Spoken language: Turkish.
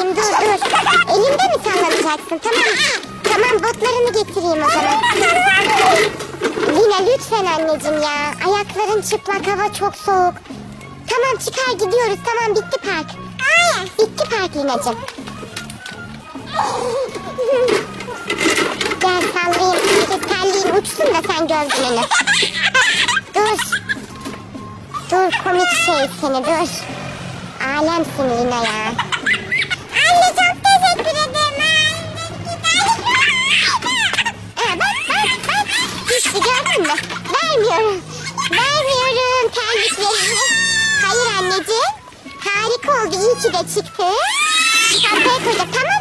edeyim dur dur. Elinde mi sallanacaksın tamam. Tamam botlarını getireyim o zaman. Lina lütfen anneciğim ya. Ayakların çıplak hava çok soğuk. Tamam çıkar gidiyoruz tamam bitti park. Bitti park Lina'cığım. Gel sallayayım. Herkes terliğin uçsun da sen gününü. dur. Dur komik şey seni dur. Alemsin Lina ya. Mü? Vermiyorum. Vermiyorum terliklerimi. Hayır anneciğim. Harika oldu. İyi ki de çıktı. Çantaya koyacak. Tamam